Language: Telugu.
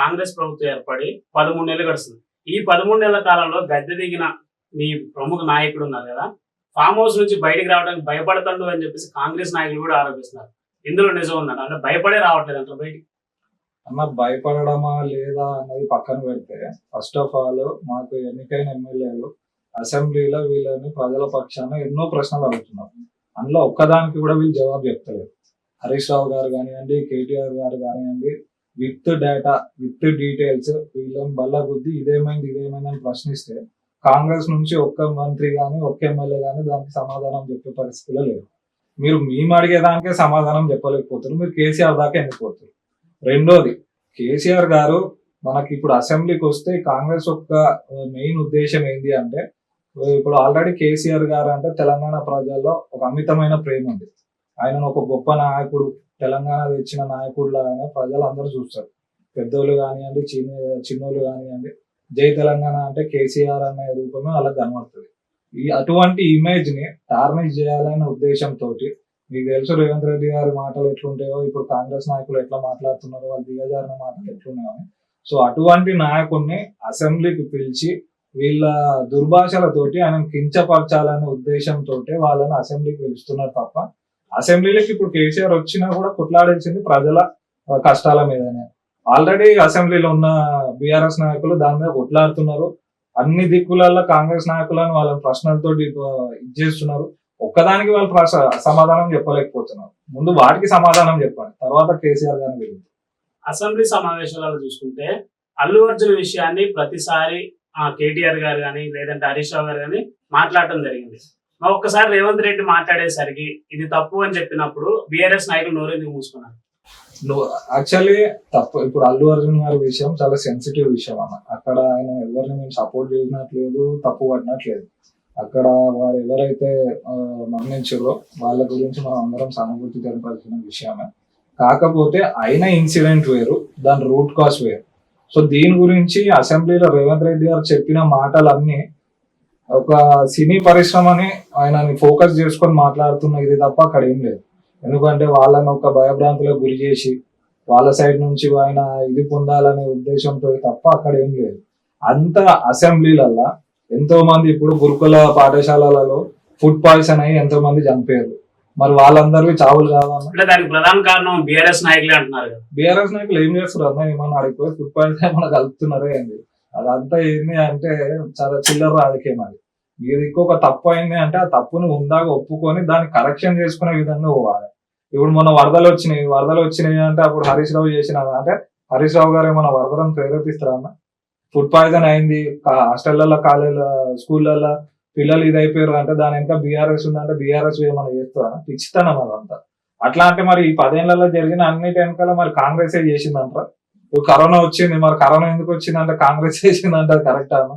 కాంగ్రెస్ ప్రభుత్వం ఏర్పడి పదమూడు నెలలు గడుస్తుంది. ఈ పదమూడు నెలల కాలంలో గద్దె దిగిన మీ ప్రముఖ నాయకుడు ఉన్నారు కదా. ఫామ్ హౌస్ నుంచి బయటికి రావడానికి భయపడతాడు అని చెప్పేసి కాంగ్రెస్ నాయకులు కూడా ఆరోపిస్తున్నారు. ఇందులో నిజం ఉందంట అంటే భయపడే రావట్లేదు అంట బయటికి. అన్న భయపడడమా లేదా అనేది పక్కన పెడితే ఫస్ట్ ఆఫ్ ఆల్ మాకు ఎన్నికైన ఎమ్మెల్యేలు అసెంబ్లీలో వీళ్ళని ప్రజల పక్షాన ఎన్నో ప్రశ్నలు అడుగుతున్నారు. అందులో ఒక్కదానికి కూడా వీళ్ళు జవాబు చెప్తలేరు హరీష్ రావు గారు కానివ్వండి కేటీఆర్ గారు కానివ్వండి విత్ డేటా విత్ డీటెయిల్స్ వీళ్ళని బల్ల బుద్ధి ఇదేమైంది ఇదేమైంది అని ప్రశ్నిస్తే కాంగ్రెస్ నుంచి ఒక్క మంత్రి కానీ ఒక్క ఎమ్మెల్యే కానీ దానికి సమాధానం చెప్పే పరిస్థితిలో లేదు మీరు మేము అడిగేదానికే సమాధానం చెప్పలేకపోతారు మీరు కేసీఆర్ దాకా ఎన్నిపోతారు రెండోది కేసీఆర్ గారు మనకి ఇప్పుడు అసెంబ్లీకి వస్తే కాంగ్రెస్ యొక్క మెయిన్ ఉద్దేశం ఏంటి అంటే ఇప్పుడు ఆల్రెడీ కేసీఆర్ గారు అంటే తెలంగాణ ప్రజల్లో ఒక అమితమైన ప్రేమ ఉంది. ఆయన ఒక గొప్ప నాయకుడు తెలంగాణ తెచ్చిన నాయకుడు లాగానే ప్రజలు అందరూ చూస్తారు. పెద్దోళ్ళు కానివ్వండి చిన్న చిన్నోళ్ళు కానివ్వండి జై తెలంగాణ అంటే కేసీఆర్ అనే రూపమే వాళ్ళకి కనబడుతుంది. ఈ అటువంటి ఇమేజ్ని టార్నిష్ చేయాలనే ఉద్దేశంతో మీకు తెలుసు రేవంత్ రెడ్డి గారి మాటలు ఎట్లుంటాయో ఇప్పుడు కాంగ్రెస్ నాయకులు ఎట్లా మాట్లాడుతున్నారో వాళ్ళు దిగజారిన మాటలు ఎట్లున్నాయో. సో అటువంటి నాయకుడిని అసెంబ్లీకి పిలిచి వీళ్ళ దుర్భాషలతోటి ఆయన కించపరచాలనే ఉద్దేశంతో వాళ్ళని అసెంబ్లీకి పిలుస్తున్నారు తప్ప అసెంబ్లీలోకి ఇప్పుడు కేసీఆర్ వచ్చినా కూడా కొట్లాడించింది ప్రజల కష్టాల మీదనే. ఆల్రెడీ అసెంబ్లీలో ఉన్న బీఆర్ఎస్ నాయకులు దాని మీద కొట్లాడుతున్నారు. అన్ని దిక్కులలో కాంగ్రెస్ నాయకులను వాళ్ళ ప్రశ్నలతో ఇది చేస్తున్నారు. ఒక్కదానికి వాళ్ళు ప్రశ్న సమాధానం చెప్పలేకపోతున్నారు. ముందు వాటికి సమాధానం చెప్పండి. తర్వాత కేసీఆర్ గారిని వెళ్ళింది అసెంబ్లీ సమావేశాలలో చూసుకుంటే అల్లు అర్జున్ విషయాన్ని ప్రతిసారి ఆ, కేటీఆర్ గారు కానీ లేదంటే హరీష్ రావు గారు కానీ మాట్లాడటం జరిగింది. ఒక్కసారి రేవంత్ రెడ్డి మాట్లాడేసరికి ఇది తప్పు అని చెప్పినప్పుడు బీఆర్ఎస్ నాయకులు నోరెందుకు మూసుకున్నారు? యాక్చువల్లీ తప్పు. ఇప్పుడు అల్లు అర్జున్ గారి విషయం చాలా సెన్సిటివ్ విషయం అన్న. అక్కడ ఆయన ఎవరిని మేము సపోర్ట్ చేసినట్లేదు తప్పు పడినట్లేదు. అక్కడ వారు ఎవరైతే మరణించారో వాళ్ళ గురించి మనం అందరం సానుభూతి తెలపాల్సిన విషయమే. కాకపోతే అయిన ఇన్సిడెంట్ వేరు దాని రూట్ కాజ్ వేరు. సో దీని గురించి అసెంబ్లీలో రేవంత్ రెడ్డి గారు చెప్పిన మాటలన్నీ ఒక సినీ పరిశ్రమని ఆయనని ఫోకస్ చేసుకొని మాట్లాడుతున్న ఇది తప్ప అక్కడ ఏం లేదు. ఎందుకంటే వాళ్ళని ఒక భయభ్రాంతులకు గురి చేసి వాళ్ళ సైడ్ నుంచి ఆయన ఇది పొందాలనే ఉద్దేశంతో తప్ప అక్కడ ఏం లేదు. అంత అసెంబ్లీలల్లో ఎంతో మంది ఇప్పుడు గురుకుల పాఠశాలలలో ఫుడ్ పాయిజన్ అయ్యి ఎంతో మంది చనిపోయారు. మరి వాళ్ళందరికీ చావులు అంటే దానికి ప్రధాన కారణం బీఆర్ఎస్ నాయకులే అంటున్నారు బీఆర్ఎస్ నాయకులు ఏం చేస్తారు అన్న ఏమన్నా అడిగిపోయి ఫుడ్ పాయిజన్ ఏమన్నా కలుపుతున్నారే ఏంది? అదంతా ఏంది అంటే చాలా చిల్లర రాజకీయం అది. మీరు ఇంకొక తప్పు అయింది అంటే ఆ తప్పును ఉందాక ఒప్పుకొని దాన్ని కరెక్షన్ చేసుకునే విధంగా పోవాలి. ఇప్పుడు మొన్న వరదలు వచ్చినాయి. వరదలు వచ్చినాయి అంటే అప్పుడు హరీష్ రావు చేసిన అంటే హరీష్ రావు గారు ఏమన్నా వరదలను ప్రేరేపిస్తారన్న ఫుడ్ పాయిజన్ అయింది. హాస్టళ్ళలో కాలేజీల స్కూళ్ళల్లో పిల్లలు ఇది అయిపోయారు అంటే దాని ఎంత బీఆర్ఎస్ ఉందంటే బీఆర్ఎస్ ఏమైనా చేస్తారా పిచ్చితనం అదంతా. అట్లా అంటే మరి ఈ పదేళ్ళలో జరిగిన అన్నిటి వెనకాల మరి కాంగ్రెస్ చేసిందంటారా? ఇప్పుడు కరోనా వచ్చింది మరి కరోనా ఎందుకు వచ్చిందంటే కాంగ్రెస్ చేసిందంటే కరెక్ట్ అన్న?